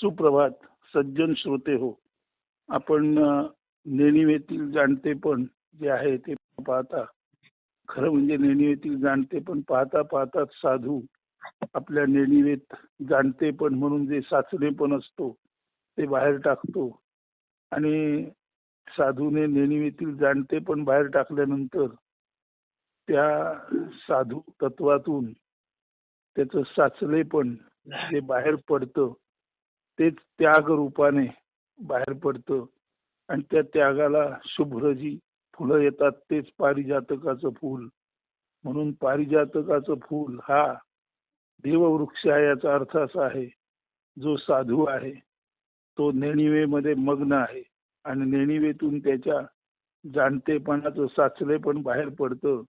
सुप्रभात सज्जन श्रोते हो. आपण नेणिवेतील जाणते पण जे आहे ते पाहता. खरं म्हणजे नेणिवेतील जाणते पण पाहता पाहताच साधू आपल्या नेणिवेत जाणते पण म्हणून जे साचणे पण असतो ते बाहेर टाकतो. आणि साधूने नेणिवेतील जाणते पण बाहेर टाकल्यानंतर त्या साधू तत्वातून त्याचं साचले पण जे बाहेर पडतं तेच त्याग रूपाने बाहेर पडतं आणि त्या त्यागाला शुभ्र जी फुलं येतात तेच पारिजातकाचं फूल. म्हणून पारिजातकाचं फूल हा देववृक्ष आहे याचा अर्थ असा आहे जो साधू आहे तो नेणिवेमध्ये मग्न आहे आणि नेणिवेतून त्याच्या जाणतेपणाचं साचले पण बाहेर पडतं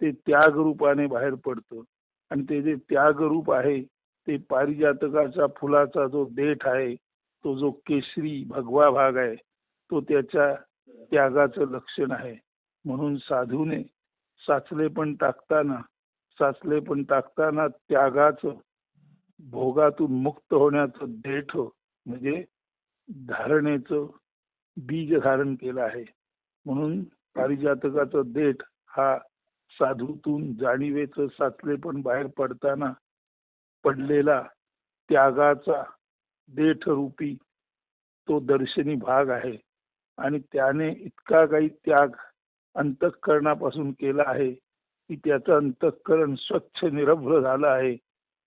ते त्याग रूपाने बाहेर पडतं. आणि ते जे त्याग रूप आहे ते पारिजातकाचा फुलाचा जो देठ आहे तो जो केशरी भगवा भाग आहे तो त्याच्या त्यागाचं लक्षण आहे. म्हणून साधूने साचले पण टाकताना साचले पण टाकताना त्यागाचं भोगातून मुक्त होण्याचं देठ म्हणजे धारणेचं बीज धारण केलं आहे. म्हणून पारिजातकाचं देठ हा साधूतून जाणीवेचं साचले पण बाहेर पडताना पडलेला त्यागाचा देठरूपी तो दर्शनी भाग आहे. आणि त्याने इतका काही त्याग अंतःकरणापासून केला आहे की त्याचं अंतःकरण स्वच्छ निरभ्र झालं आहे.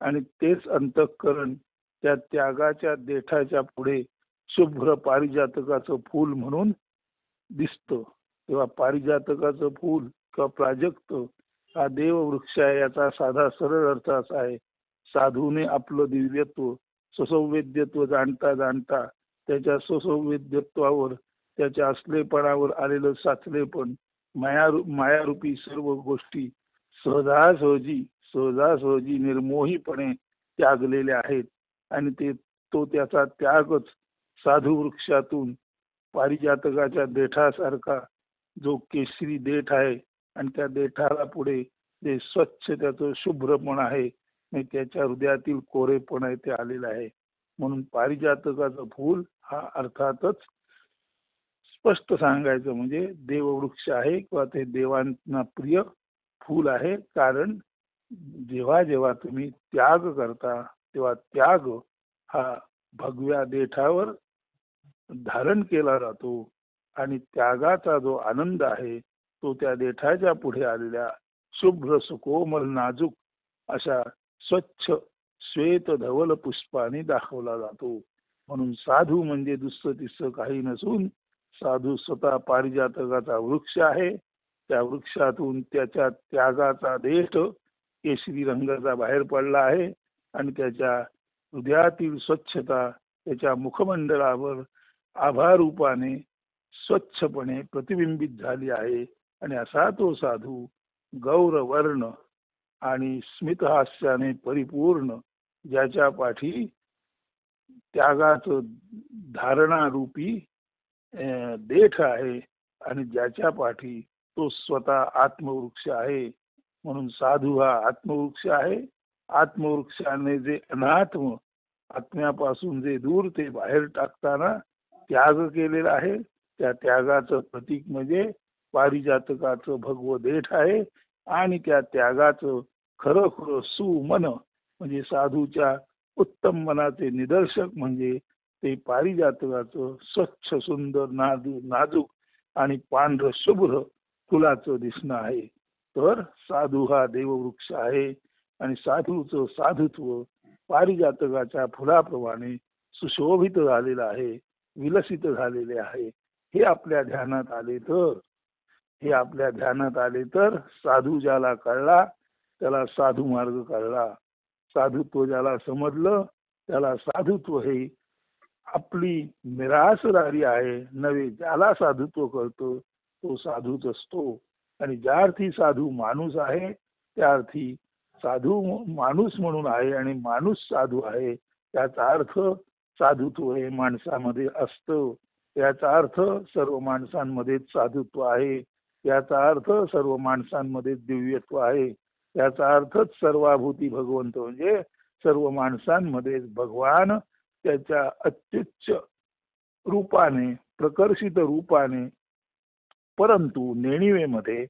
आणि तेच अंतःकरण त्या त्यागाच्या देठाच्या पुढे शुभ्र पारिजातकाचं फूल म्हणून दिसतं. तेव्हा पारिजातकाचं फूल किंवा प्राजक्त हा देववृक्ष आहे याचा साधा सरळ अर्थ असा आहे साधूने आपलं दिव्यत्व ससंवेद्यत्व जाणता जाणता त्याच्या ससंवेद्यत्वावर त्याच्या असलेपणावर आलेलं साचलेपण माया मायारूपी सर्व गोष्टी सहजासहजी सहजासहजी निर्मोहीपणे त्यागलेल्या आहेत. आणि ते तो त्याचा त्यागच साधू वृक्षातून पारिजातकाच्या देठासारखा जो केशरी देठ आहे आणि त्या देठाला पुढे जे स्वच्छ त्याचं शुभ्रपण आहे आणि त्याच्या हृदयातील कोरेपण आहे ते आलेलं आहे. म्हणून पारिजातकाचं फूल हा अर्थातच स्पष्ट सांगायचं म्हणजे देववृक्ष आहे किंवा ते देवांना प्रिय फूल आहे. कारण जेव्हा जेव्हा तुम्ही त्याग करता तेव्हा त्याग हा भगव्या देठावर धारण केला जातो आणि त्यागाचा जो आनंद आहे तो त्या देठाच्या पुढे आलेल्या शुभ्र सुकोमल नाजूक अशा स्वच्छ श्वेत धवल पुष्पाने दाखवला जातो. म्हणून साधू म्हणजे दुसरं तिसरं काही नसून साधू स्वतः पारिजातकाचा वृक्ष आहे. त्या वृक्षातून त्याच्या त्यागाचा देठ केशरी रंगाचा बाहेर पडला आहे आणि त्याच्या हृदयातील स्वच्छता त्याच्या मुखमंडळावर आभारूपाने स्वच्छपणे प्रतिबिंबित झाली आहे. आणि असा तो साधू गौरवर्ण आणि स्मितहास्याने परिपूर्ण ज्याच्या पाठी त्यागाचं धारणारूपी देठ आहे आणि ज्याच्या पाठी तो स्वतः आत्मवृक्ष आहे. म्हणून साधू हा आत्मवृक्ष आहे. आत्मवृक्षाने जे अनात्म आत्म्यापासून जे दूर ते बाहेर टाकताना त्याग केलेला आहे. त्या त्यागाचं प्रतीक म्हणजे पारिजातकाचं भगव देठ आहे आणि त्या त्यागाचं खरं खरं सुमन म्हणजे साधूच्या उत्तम मनाचे निदर्शक म्हणजे ते पारिजातकाचं स्वच्छ सुंदर नाजू नाजूक आणि पांढर शुभ्र फुलाचं दिसणं आहे. तर साधू हा देववृक्ष आहे आणि साधूचं साधुत्व पारिजातकाच्या फुलाप्रमाणे सुशोभित झालेलं आहे विलसित झालेले आहे. हे आपल्या ध्यानात आले तर हे आपल्या ध्यानात आले तर साधू ज्याला कळला त्याला साधू मार्ग कळला साधुत्व ज्याला समजलं त्याला साधुत्व हे आपली मिरासदारी आहे. नवे ज्याला साधुत्व करतो तो साधूच असतो. आणि ज्या अर्थी साधू माणूस आहे त्या अर्थी साधू माणूस म्हणून आहे आणि माणूस साधू आहे त्याचा अर्थ साधुत्व हे माणसामध्ये असतं. याचा अर्थ सर्व माणसांमध्ये साधुत्व आहे. याचा अर्थ सर्व माणसांमध्ये दिव्यत्व आहे. याचा अर्थच सर्वाभूती भगवंत म्हणजे सर्व माणसांमध्ये भगवान त्याच्या अत्युच्च रूपाने प्रकर्षित रूपाने परंतु नेणिवेमध्ये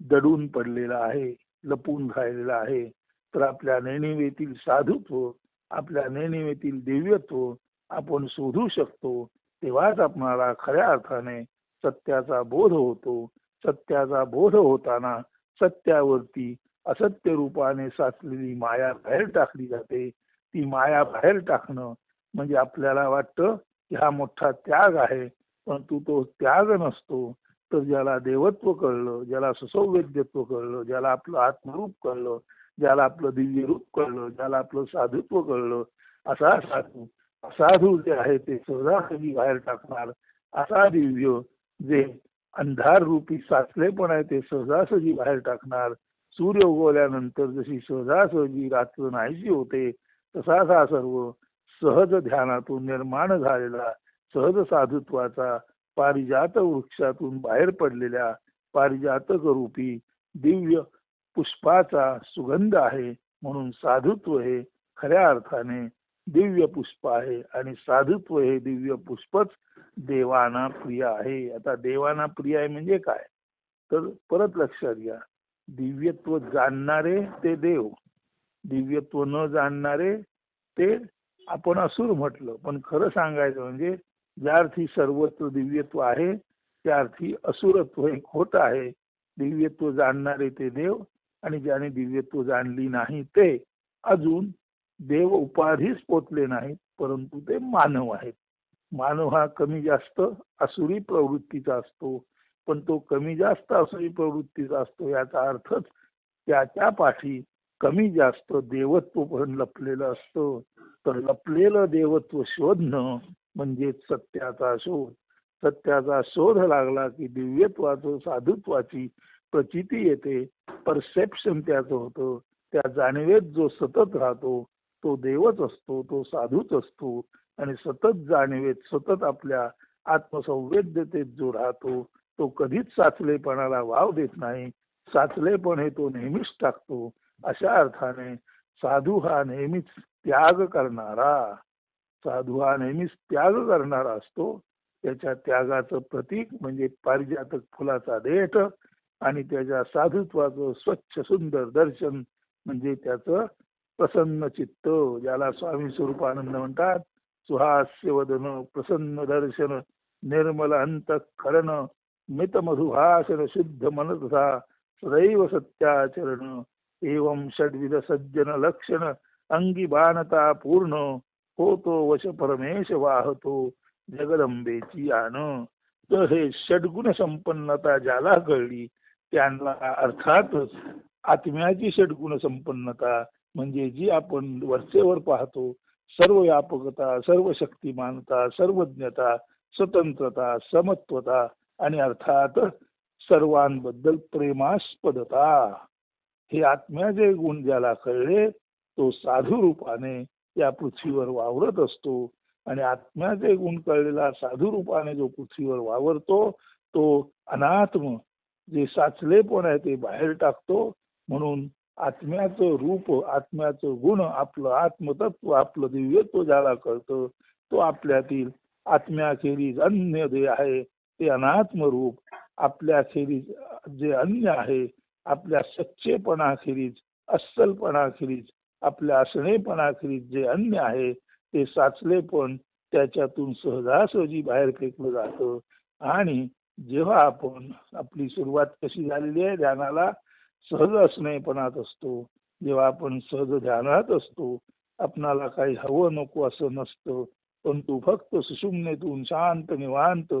दडून पडलेला आहे लपून राहिलेला आहे. तर आपल्या नेणिवेतील साधुत्व आपल्या नेणिवेतील दिव्यत्व आपण शोधू शकतो तेव्हाच आपणाला खऱ्या अर्थाने सत्याचा बोध होतो. सत्याचा बोध होताना सत्यावरती असत्य रूपाने साचलेली माया बाहेर टाकली जाते. ती माया बाहेर टाकणं म्हणजे आपल्याला वाटतं की हा मोठा त्याग आहे. परंतु तो त्याग नसतो. तर ज्याला देवत्व कळलं ज्याला सुसौवेद्यत्व कळलं ज्याला आपलं आत्मरूप कळलं ज्याला आपलं दिव्य रूप कळलं ज्याला आपलं साधुत्व कळलं असा साधू साधू जे आहे ते सहजासहजी बाहेर टाकणार? असा दिव्य जे अंधार रूपी साचले पण आहे ते सहजासहजी बाहेर टाकणार? सूर्य उगवल्यानंतर जशी सहजासहजी रात्र नाहीशी होते तसाच हा सर्व सहज ध्यानातून निर्माण झालेला सहज साधुत्वाचा पारिजात वृक्षातून बाहेर पडलेल्या पारिजातक रूपी दिव्य पुष्पाचा सुगंध आहे म्हणून साधुत्व हे खऱ्या अर्थाने दिव्य पुष्प आहे आणि साधुत्व हे दिव्य पुष्पच देवाना प्रिय आहे. आता देवाना प्रिय आहे म्हणजे काय? तर परत लक्षात घ्या. दिव्यत्व जाणणारे ते देव. दिव्यत्व न जाणणारे ते आपण असुर म्हटलं. पण खरं सांगायचं म्हणजे ज्या अर्थी सर्वत्र दिव्यत्व आहे त्या अर्थी असुरत्व हे खोट आहे. दिव्यत्व जाणणारे ते देव आणि ज्याने दिव्यत्व जाणली नाही ते अजून देव उपाधीच पोचले नाहीत परंतु ते मानव आहेत. मानव हा कमी जास्त असुरी प्रवृत्तीचा असतो. पण तो कमी जास्त असुरी प्रवृत्तीचा असतो याचा अर्थच त्याच्या पाठी कमी जास्त देवत्व पण लपलेलं असतं. तर लपलेलं देवत्व शोधणं म्हणजे सत्याचा शोध. सत्याचा शोध लागला की दिव्यत्वाचं साधुत्वाची प्रचिती येते. परसेप्शन त्याचं होतं. त्या जाणवेत जो सतत राहतो तो देवच असतो तो साधूच असतो. आणि सतत जाणवेत सतत आपल्या आत्मसंवेद्यतेत जो राहतो तो कधीच साचलेपणाला वाव देत नाही. साचलेपण हे तो नेहमीच टाकतो. अशा अर्थाने साधू हा नेहमीच त्याग करणारा. साधू हा नेहमीच त्याग करणारा असतो. त्याच्या त्यागाचं प्रतीक म्हणजे पारिजातक फुलाचा देठ आणि त्याच्या साधुत्वाचं स्वच्छ सुंदर दर्शन म्हणजे त्याचं प्रसन्न चित्त ज्याला स्वामी स्वरूपानंद म्हणतात. सुहास्य वदन प्रसन्न दर्शन निर्मल अंत करण मित मधुभाषण शुद्ध मनसा सदैव सत्याचरण। एवं षड्विध सज्जन लक्षण अंगी बाणता पूर्ण होतो वश परमेश वाहतो जगदंबेची आन तर हे षडगुण संपन्नता ज्याला कळली त्यांना अर्थातच आत्म्याची षडगुण संपन्नता म्हणजे जी आपण वरचेवर पाहतो सर्व व्यापकता सर्व शक्तिमानता सर्वज्ञता स्वतंत्रता समत्वता आणि अर्थात सर्वांबद्दल प्रेमास्पदता. हे आत्म्याचे गुण ज्याला कळले तो साधू रूपाने या पृथ्वीवर वावरत असतो. आणि आत्म्याचे गुण कळलेला साधू रूपाने जो पृथ्वीवर वावरतो तो अनात्म जे साचले पण आहे ते बाहेर टाकतो. म्हणून आत्म्याचं रूप आत्म्याचं गुण आपलं आत्मतत्व आपलं दिव्यत्व ज्याला कळतं तो आपल्यातील आत्म्याखेरीज अन्य जे आहे. ते अनात्मरूप आपल्याखेरीज जे अन्य आहे आपल्या सच्चेपणाखेरीज अस्सलपणाखेरीज आपल्या असणेपणाखेरीज जे अन्य आहे ते साचले पण त्याच्यातून सहजासहजी बाहेर फेकलं जातं. आणि जेव्हा आपण आपली सुरुवात कशी झालेली आहे ध्यानाला सहज असणेपणात असतो. जेव्हा आपण सहज ध्यानात असतो आपणाला काही हवं नको असं नसतं. पण तू फक्त सुषुम्नेतून शांत निवांत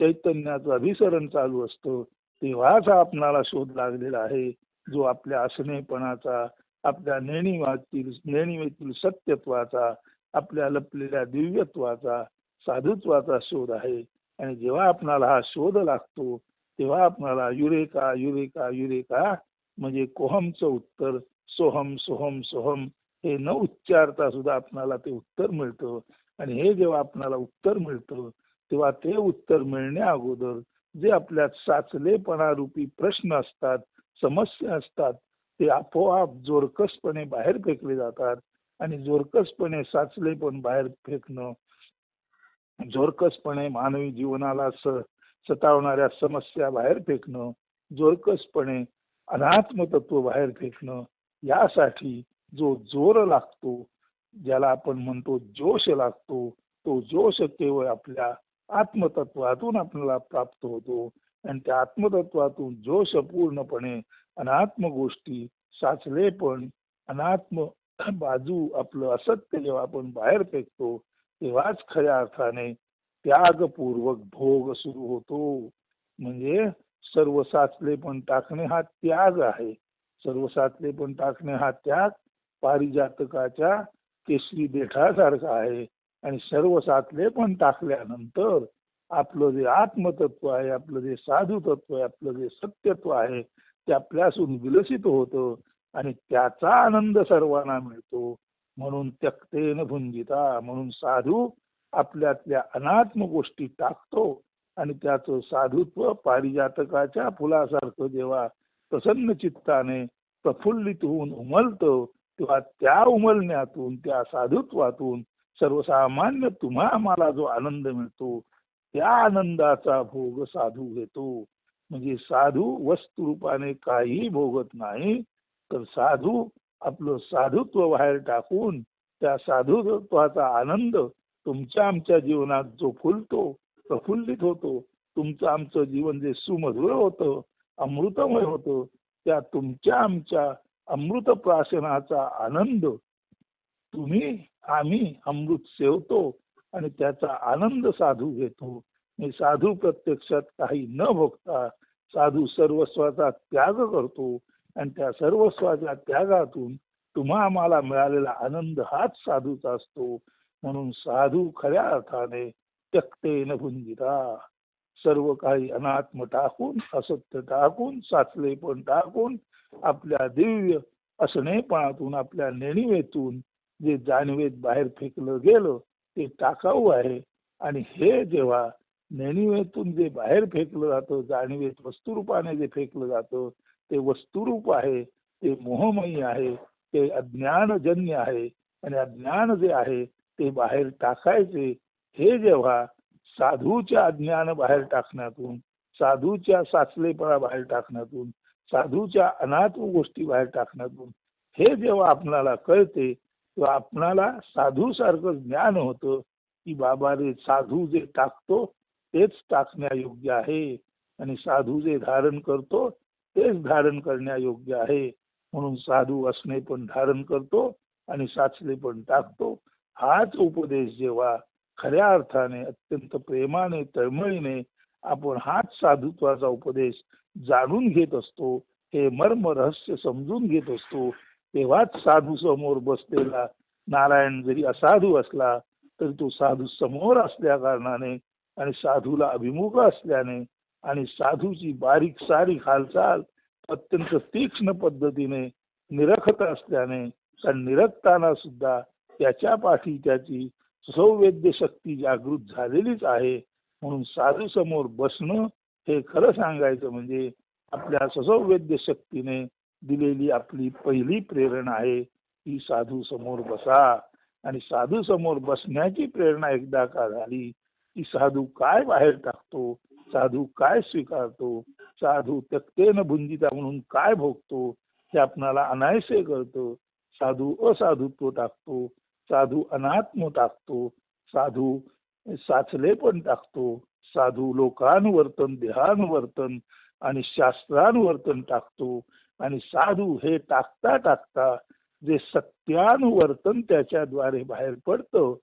चैतन्याचं अभिसरण चालू असतं. तेव्हाच आपणाला शोध लागलेला आहे. जो आपल्या असणेपणाचा आपल्या नेणीवातील नेणीवेतील सत्यत्वाचा आपल्या लपलेल्या दिव्यत्वाचा साधुत्वाचा शोध आहे. आणि जेव्हा आपणाला हा शोध लागतो तेव्हा आपणाला युरेका युरेका युरेका म्हणजे कोहमचं उत्तर सोहम सोहम सोहम हे न उच्चारता सुद्धा आपणाला ते उत्तर मिळतं. आणि हे जेव्हा आपणाला उत्तर मिळतं तेव्हा ते उत्तर मिळण्या अगोदर जे आपल्यात साचलेपणारूपी प्रश्न असतात समस्या असतात ते आपोआप जोरकसपणे बाहेर फेकले जातात आणि जोरकसपणे साचलेपण बाहेर फेकणं जोरकसपणे मानवी जीवनाला स सतावणाऱ्या समस्या बाहेर फेकणं जोरकसपणे अनात्म तत्व बाहेर फेकणं यासाठी जो जोर लागतो ज्याला आपण म्हणतो जोश लागतो तो जोश केवळ आपल्या आत्मतत्वातून आपल्याला प्राप्त होतो. आणि त्या आत्मतत्वातून जोश पूर्णपणे अनात्म गोष्टी साचले पण अनात्म बाजू आपलं असत्य जेव्हा आपण बाहेर फेकतो तेव्हाच खऱ्या अर्थाने त्यागपूर्वक भोग सुरू होतो. म्हणजे सर्व साचले पण टाकणे हा त्याग आहे. सर्व साचले पण टाकणे हा त्याग पारिजातकाच्या केसरी देठासारखा आहे. आणि सर्व सातले पण टाकल्यानंतर आपलं जे आत्मतत्व आहे आपलं जे साधू तत्व आहे आपलं जे सत्यत्व आहे ते आपल्यासून विलसित होतं आणि त्याचा आनंद सर्वांना मिळतो. म्हणून त्यक्तेन भुंजिता म्हणून साधू आपल्यातल्या अनात्म गोष्टी टाकतो आणि त्याचं साधुत्व पारिजातकाच्या फुलासारखं जेव्हा प्रसन्न चित्ताने प्रफुल्लित होऊन उमलतं तेव्हा त्या उमलण्यातून त्या साधुत्वातून सर्वसामान्य तुम्हा आम्हाला जो आनंद मिळतो त्या आनंदाचा भोग साधू घेतो. म्हणजे साधू वस्तुरूपाने काहीही भोगत नाही तर साधू आपलं साधुत्व बाहेर टाकून त्या साधुत्वाचा आनंद तुमच्या आमच्या जीवनात जो फुलतो प्रफुल्लित होतो. तुमचं आमचं जीवन जे सुमधुर होतं अमृतमय होतं त्या तुमच्या आमच्या अमृत प्राशनाचा आनंद तुम्ही आम्ही अमृत सेवतो आणि त्याचा आनंद साधू घेतो. मी साधू प्रत्यक्षात काही न भोगता साधू सर्वस्वाचा त्याग करतो आणि त्या सर्वस्वाच्या त्यागातून तुम्हा आम्हाला मिळालेला आनंद हाच साधूचा असतो. म्हणून साधू खऱ्या अर्थाने त्यक्ते न भुंजिता. सर्व काही अनात्म टाकून असत्य टाकून साचले पण टाकून आपल्या दिव्य असणेपणातून आपल्या नेणिवेतून जे जाणवेत बाहेर फेकलं गेलं ते टाकाऊ आहे. आणि हे जेव्हा नेणिवेतून जे बाहेर फेकलं जातं जाणवेत वस्तुरूपाने जे फेकलं जातं ते वस्तुरूप आहे ते मोहमयी आहे ते अज्ञानजन्य आहे. आणि अज्ञान जे आहे ते बाहेर टाकायचे हे जेव्हा साधूच्या अज्ञान बाहेर टाकण्यातून साधूच्या साचलेपणा बाहेर टाकण्यातून साधूच्या अनाथ गोष्टी बाहेर टाकण्यातून हे जेव्हा आपणाला कळते आपणाला साधू सारखं ज्ञान होतं की बाबा रे साधू जे टाकतो तेच टाकण्यायोग्य आहे. आणि साधू जे धारण करतो तेच धारण करण्यायोग्य आहे. म्हणून साधू असणे पण धारण करतो आणि साचले पण टाकतो. हाच उपदेश जेव्हा खऱ्या अर्थाने अत्यंत प्रेमाने तळमळीने आपण हाच साधुत्वाचा उपदेश जाणून घेत असतो हे मर्म रहस्य समजून घेत असतो तेव्हाच साधू समोर बसलेला नारायण जरी असाधू असला तरी तो साधू समोर असल्या कारणाने आणि साधूला अभिमुख असल्याने आणि साधूची बारीक सारीक हालचाल अत्यंत तीक्ष्ण पद्धतीने निरखत असल्याने कारण निरखताना सुद्धा त्याच्या पाठी त्याची सौवेद्य शक्ती जागृत झालेलीच आहे म्हणून साधू समोर बसणं हे खरं सांगायचं म्हणजे आपल्या ससौवेद्य शक्तीने दिलेली आपली पहिली प्रेरणा आहे की साधू समोर बसा. आणि साधू समोर बसण्याची प्रेरणा एकदा का झाली की साधू काय बाहेर टाकतो साधू काय स्वीकारतो साधू त्यक्तेन भुंजिता म्हणून काय भोगतो हे आपणाला अनायसे करतो. साधू असाधुत्व टाकतो साधू अनात्म टाकतो साधू साचले पण टाकतो साधू लोकांवर्तन देहानुवर्तन आणि शास्त्रानुवर्तन टाकतो. आणि साधू हे टाकता टाकता जे सत्यानुवर्तन त्याच्याद्वारे बाहेर पडतं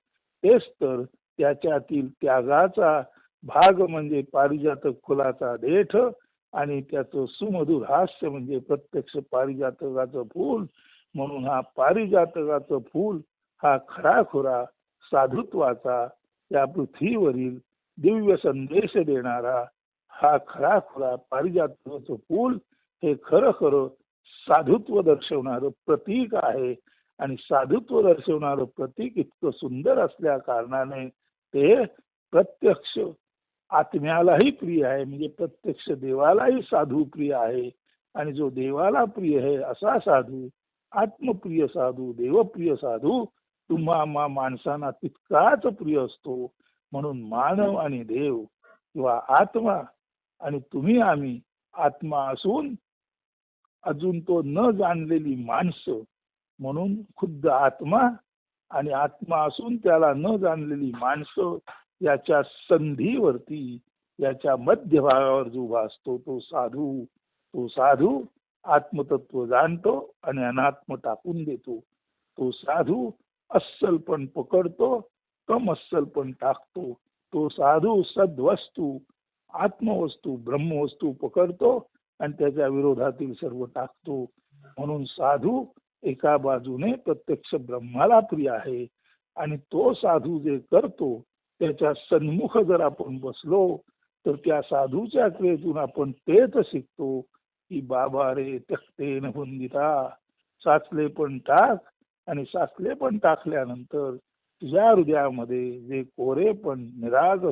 तेच तर त्याच्यातील त्यागाचा भाग म्हणजे पारिजातक फुलाचा देठ आणि त्याचं सुमधुर हास्य म्हणजे प्रत्यक्ष पारिजातकाचं फूल. म्हणून हा पारिजातकाचं फूल हा खराखुरा साधुत्वाचा या पृथ्वीवरील दिव्य संदेश देणारा हा खराखुरा पारिजातकाचं फूल हे खरं खरं साधुत्व दर्शवणारं प्रतीक आहे. आणि साधुत्व दर्शवणारं प्रतीक इतकं सुंदर असल्या कारणाने ते प्रत्यक्ष आत्म्यालाही प्रिय आहे. म्हणजे प्रत्यक्ष देवालाही साधू प्रिय आहे. आणि जो देवाला प्रिय आहे असा साधू आत्मप्रिय साधू देवप्रिय साधू तुम्हा मा माणसांना तितकाच प्रिय असतो. म्हणून मानव आणि देव किंवा आत्मा आणि तुम्ही आम्ही आत्मा असून अजून तो न जाणलेली माणसं म्हणून खुद्द आत्मा आणि आत्मा असून त्याला न जाणलेली माणसं याच्या संधीवरती याच्या मध्यभागावर जो उभा असतो तो साधू तो साधू आत्मतत्व जाणतो आणि अनात्म टाकून देतो. तो साधू अस्सल पण पकडतो कम अस्सल पण टाकतो. तो साधू सद्वस्तू आत्मवस्तू ब्रह्मवस्तू पकडतो आणि त्याच्या विरोधातील सर्व टाकतो. म्हणून साधू एका बाजूने प्रत्यक्ष ब्रह्माला प्रिय आहे आणि तो साधू जे करतो त्याच्या सन्मुख जर आपण बसलो तर त्या साधूच्या क्रियेतून आपण तेच शिकतो की बाबा रे तखते नंदिता साचले पण टाक आणि साचले पण टाकल्यानंतर तुझ्या हृदयामध्ये जे कोरे पण निराग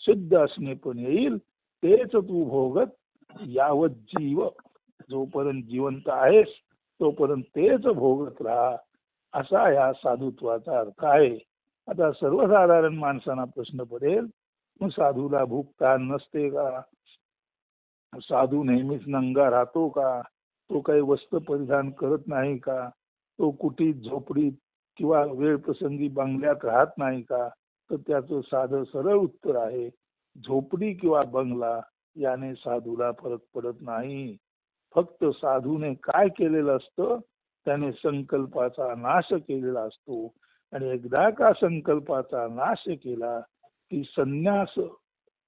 शुद्ध असणे पण येईल तेच तू भोगत यावत जीव. जोपर्यंत जिवंत आहेस तोपर्यंत तेच भोगत राहा. असा या साधुत्वाचा अर्थ आहे. आता सर्वसाधारण माणसांना प्रश्न पडेल मग साधूला भूक ताण नसते का? साधू नेहमीच नंगा राहतो का? तो काही वस्त्र परिधान करत नाही का? तो कुठे झोपडीत किंवा वेळ प्रसंगी बंगल्यात राहत नाही का? तर त्याचं साधं सरळ उत्तर आहे झोपडी किंवा बंगला. याने साधूला फरक पडत नाही. फक्त साधूने काय केलेलं असतं? त्याने संकल्पाचा नाश केलेला असतो. आणि एकदा का संकल्पाचा नाश केला की संन्यास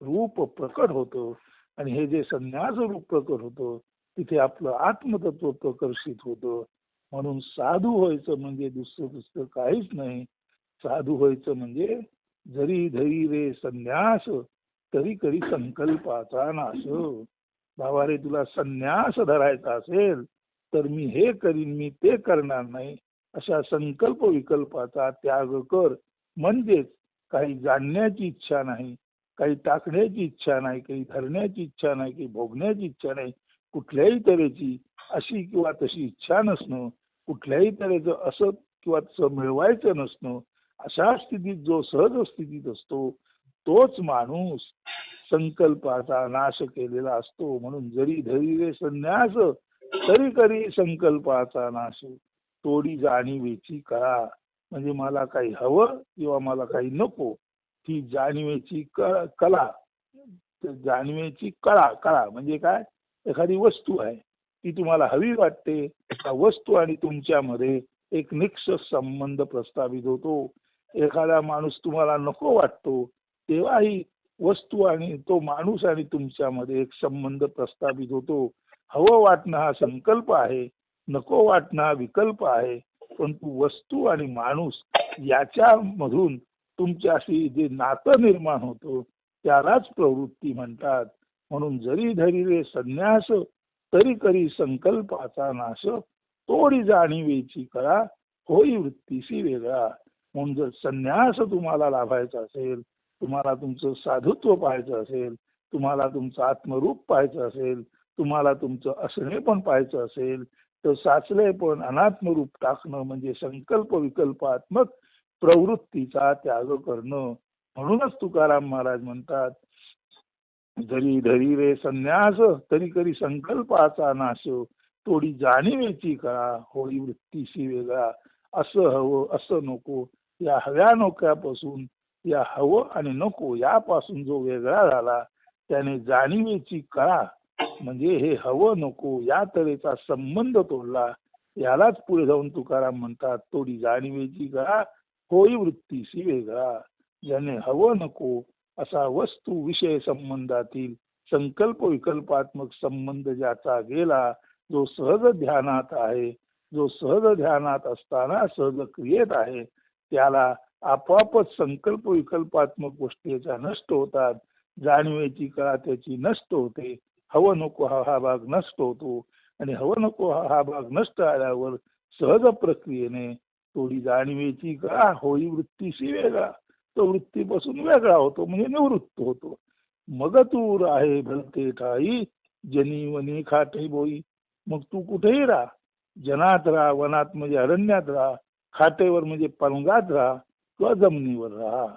रूप प्रकट होतं. आणि हे जे संन्यास रूप प्रकट होतं तिथे आपलं आत्मतत्व प्रकर्षित होतं. म्हणून साधू व्हायचं म्हणजे दुसरं दुसरं काहीच नाही. साधू व्हायचं म्हणजे जरी धरी रे संन्यास तरी करी संकल्पाचा नाश हो. बाबा रे तुला संन्यास धरायचा असेल तर मी हे करीन मी ते करणार नाही. अशा संकल्प विकल्पाचा त्याग कर. म्हणजेच काही जाणण्याची इच्छा नाही काही टाकण्याची इच्छा नाही काही धरण्याची इच्छा नाही काही भोगण्याची इच्छा नाही. कुठल्याही तऱ्हेची अशी किंवा तशी इच्छा नसणं कुठल्याही तऱ्हेचं असं किंवा तसं मिळवायचं नसणं अशा स्थितीत जो सहज स्थितीत असतो तोच माणूस संकल्पाचा नाश केलेला असतो म्हणून जरी धरी संन्यास तरी करी संकल्पाचा नाश. तोडी जाणीवेची कळा. म्हणजे मला काही हवं किंवा मला काही नको ती जाणीवेची कला. जाणीवेची कळा कळा. म्हणजे काय? एखादी वस्तू आहे ती तुम्हाला हवी वाटते त्या वस्तू आणि तुमच्यामध्ये एक निक्ष संबंध प्रस्थापित होतो. एखादा माणूस तुम्हाला नको वाटतो तेव्हाही वस्तू आणि तो माणूस आणि तुमच्यामध्ये एक संबंध प्रस्थापित होतो. हवं वाटणं हा संकल्प आहे नको वाटणं हा विकल्प आहे परंतु वस्तू आणि माणूस याच्या मधून तुमच्याशी जे नातं निर्माण होतं त्यालाच प्रवृत्ती म्हणतात. म्हणून जरी धरी रे संन्यास तरी करी संकल्पाचा नाश तोडी जाणीवेची करा होई वृत्तीशी वेगळा. म्हणून जर संन्यास तुम्हाला लाभायचा असेल तुम्हाला तुमचं साधुत्व पाहायचं असेल तुम्हाला तुमचं आत्मरूप पाहायचं असेल तुम्हाला तुमचं असणे पण पाहायचं असेल तर साचले पण अनात्मरूप टाकणं म्हणजे संकल्प विकल्पात्मक प्रवृत्तीचा त्याग करणं. म्हणूनच तुकाराम महाराज म्हणतात जरी धरी रे संन्यास तरी करी संकल्पाचा नाश. थोडी जाणीवेची कळा होळी वृत्तीशी वेगळा. असं हवं असं नको. या हव्या नोक्यापासून या हवं आणि नको यापासून जो वेगळा झाला त्याने जाणीवेची कळा. म्हणजे हे हवं नको या तऱ्हेचा संबंध तोडला. यालाच पुढे जाऊन तुकाराम म्हणतात तोडी जाणीवेची कळा होई वृत्तीशी वेगळा. ज्याने हवं नको असा वस्तू विषय संबंधातील संकल्प विकल्पात्मक संबंध ज्याचा गेला जो सहज ध्यानात आहे जो सहज ध्यानात असताना सहज क्रियेत आहे त्याला आपोआपच संकल्प विकल्पात्मक गोष्टी याच्या नष्ट होतात जाणीवेची कळा त्याची नष्ट होते. हवं नको हा हा भाग नष्ट होतो. आणि हवं नको हा हा भाग नष्ट आल्यावर सहज प्रक्रियेने थोडी जाणीवेची कळा होई वृत्तीशी वेगळा. तो वृत्तीपासून वेगळा होतो म्हणजे निवृत्त होतो. मग तू आहे भलते ठाई जनी वनी खाटे बोई. मग तू कुठेही राहा. जनात राहा वनात म्हणजे अरण्यात राहा. खाटेवर म्हणजे पलंगात राहा. किंवा जमिनीवर राहा.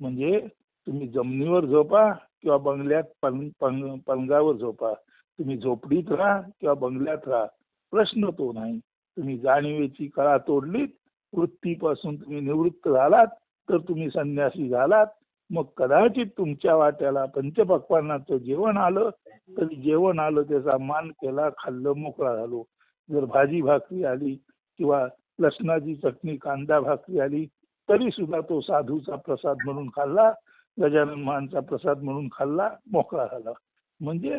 म्हणजे तुम्ही जमिनीवर झोपा किंवा बंगल्यात पलंग पलंग- पलंगावर झोपा. तुम्ही झोपडीत राहा किंवा बंगल्यात राहा. प्रश्न तो नाही. तुम्ही जाणीवेची कळा तोडलीत वृत्तीपासून तुम्ही निवृत्त झालात तर तुम्ही संन्यासी झालात. मग कदाचित तुमच्या वाट्याला पंचपक्वांनाचं जेवण आलं तरी जेवण आलं त्याचा मान केला खाल्लं मोकळा झालो. जर भाजी भाकरी आली किंवा लसणाची चटणी कांदा भाकरी आली तरी सुद्धा तो साधूचा प्रसाद म्हणून खाल्ला गजानन महानचा प्रसाद म्हणून खाल्ला मोकळा झाला. म्हणजे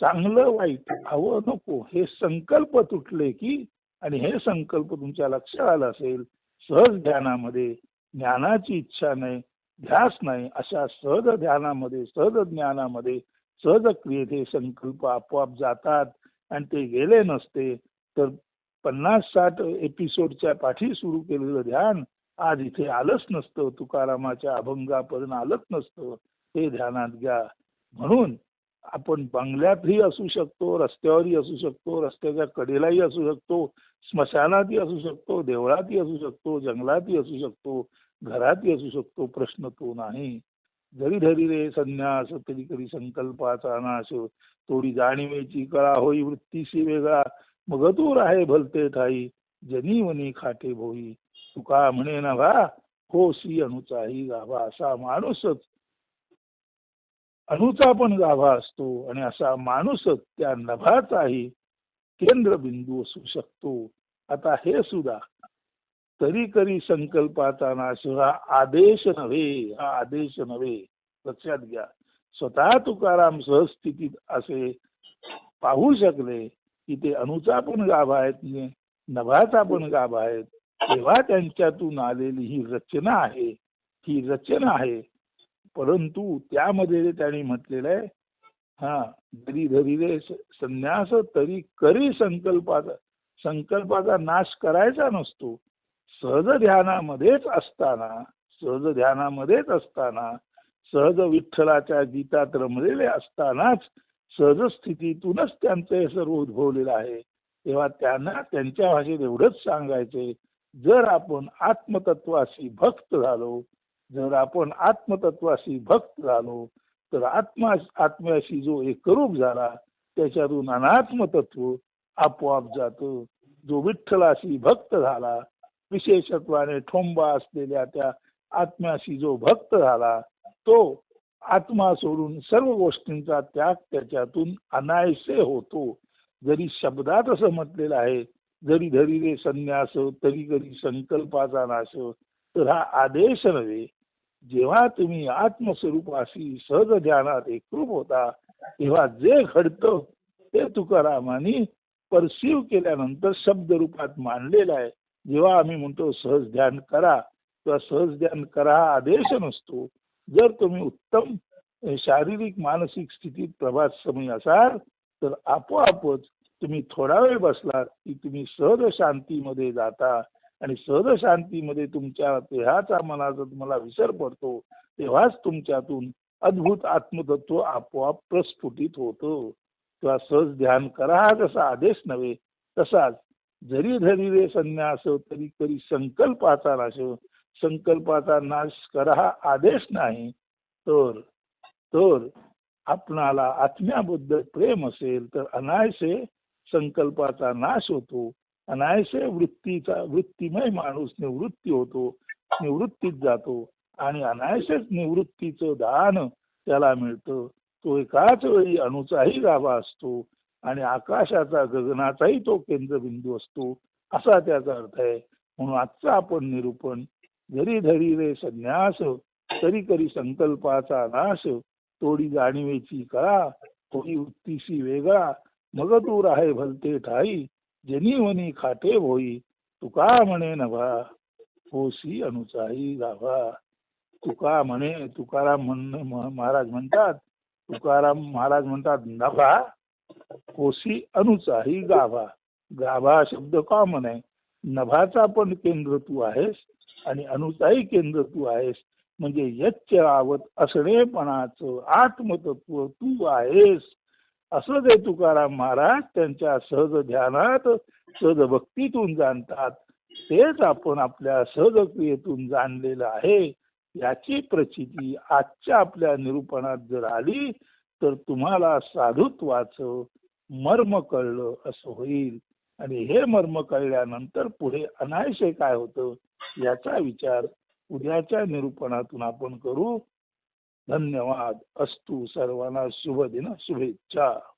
चांगलं वाईट हवं नको हे संकल्प तुटले की आणि हे संकल्प तुमच्या लक्षात आला असेल सहज ध्यानामध्ये ज्ञानाची इच्छा नाही ध्यास नाही अशा सहज ध्यानामध्ये सहज ज्ञानामध्ये सहज क्रियेत हे संकल्प आपोआप जातात आणि ते गेले नसते तर पन्नास साठ एपिसोडच्या पाठी सुरू केलेलं ध्यान आज इथे आलंच नसतं तुकारामाच्या अभंगापर्यंत आलंच नसतं. हे ध्यानात घ्या. म्हणून आपण बंगल्यातही असू शकतो रस्त्यावरही असू शकतो रस्त्याच्या कडेलाही असू शकतो स्मशानातही असू शकतो देवळातही असू शकतो जंगलातही असू शकतो घरातही असू शकतो. प्रश्न तो नाही. जरी धरी रे संन्यास तरी कधी संकल्पाचा नाश थोडी जाणीवेची कळा होई वृत्तीशी वेगळा. मग तूर आहे भलते ठाई जनी मनी खाटे भोई. तुका म्हणे नभा हो सी अणुचाही गाभा असा माणूसच. अणुचा पण गाभा असतो आणि असा माणूसच त्या नभाचाही केंद्रबिंदू असू शकतो. आता हे सुद्धा तरी करी संकल्पाचा नाश हा आदेश नव्हे हा आदेश नव्हे. लक्षात घ्या. स्वतः तुकाराम सहस्थितीत असे पाहू शकले की ते अणुचा पण गाभा आहेत नभाचा पण गाभा आहेत. तेव्हा त्यांच्यातून आलेली ही रचना आहे ही रचना आहे. परंतु त्यामध्ये त्यांनी म्हटलेलं आहे हा जरी धरी रे संन्यास तरी करी संकल्पाचा संकल्पाचा नाश करायचा नसतो. सहज ध्यानामध्येच असताना सहज ध्यानामध्येच असताना सहज विठ्ठलाच्या गीतात रमलेले असतानाच सहज स्थितीतूनच त्यांचं हे सर्व उद्भवलेलं आहे. तेव्हा त्यांना त्यांच्या भाषेत एवढंच सांगायचे जर आपण आत्मतत्वाशी भक्त झालो जर आपण आत्मतत्वाशी भक्त झालो तर आत्मा आत्म्याशी जो एकरूप झाला त्याच्यातून अनात्म तत्व आपोआप जातो. जो विठ्ठलाशी भक्त झाला विशेषत्वाने ठोंबा असलेल्या त्या आत्म्याशी जो भक्त झाला तो आत्मा सोडून सर्व गोष्टींचा त्याग त्याच्यातून अनायसे होतो. जरी शब्दात असं म्हटलेलं आहे जरी धरी रे संन्यास तरी कधी संकल्पाचा नाश तर हा आदेश नव्हे. जेव्हा तुम्ही आत्मस्वरूपाशी सहज ध्यानात एकरूप होता तेव्हा जे घडतं ते तुकारामानी परसिव्ह केल्यानंतर शब्द रूपात मांडलेलं आहे. जेव्हा आम्ही म्हणतो सहज ध्यान करा किंवा सहज ध्यान करा हा आदेश नसतो. जर तुम्ही उत्तम शारीरिक मानसिक स्थितीत प्रभात समय असाल तर आपोआपच तुम्ही थोडा वेळ बसलात की तुम्ही सहज शांतीमध्ये जाता आणि सहज शांतीमध्ये तुमच्या देहाचा मनाचा तुम्हाला विसर पडतो तेव्हाच तुमच्यातून अद्भुत आत्मतत्व आपोआप प्रस्फुटित होतं. किंवा सहज ध्यान करा हा जसा आदेश नव्हे तसाच जरी धरी रे संन्यास तरी करी संकल्पाचा नाश संकल्पाचा नाश करा हा आदेश नाही तर तर आपणाला आत्म्याबद्दल प्रेम असेल तर अनायसे संकल्पाचा नाश होतो. अनायसे वृत्तीचा वृत्तीमय माणूस निवृत्ती होतो निवृत्तीत जातो आणि अनायसेच निवृत्तीचं दान त्याला मिळतं. तो एकाच वेळी अणुचाही गाभा असतो आणि आकाशाचा गगनाचाही तो केंद्रबिंदू असतो असा त्याचा अर्थ आहे. म्हणून आजचं आपण निरूपण जरी धरी रे संन्यास तरी करी संकल्पाचा नाश तोडी जाणीवेची कळा थोडी वृत्तीशी वेगळा मग दूर आहे भलते ठाई जनीवनी खाटे होई तुका म्हणे नभा होशी अनुचाही गाभा. तुका म्हणे तुकाराम म्हणणे महाराज म्हणतात तुकाराम महाराज म्हणतात नभा कोशी अनुचाही गाभा. गाभा शब्द कॉमन आहे. नभाचा पण केंद्र तू आहेस आणि अनुचाही केंद्र तू आहेस. म्हणजे यच्च आवत असणेपणाचं आत्मतत्व तू आहेस. असं जे तुकाराम महाराज त्यांच्या सहज ध्यानात सहज भक्तीतून जाणतात तेच आपण आपल्या सहज क्रियेतून जाणलेलं आहे. याची प्रचिती आजच्या आपल्या निरूपणात जर आली तर तुम्हाला साधुत्वाचं मर्म कळलं असं होईल. आणि हे मर्म कळल्यानंतर पुढे अनायशय काय होतं याचा विचार उद्याच्या निरूपणातून आपण करू. धन्यवाद. अस्तु सर्वांना शुभ दिन शुभेच्छा.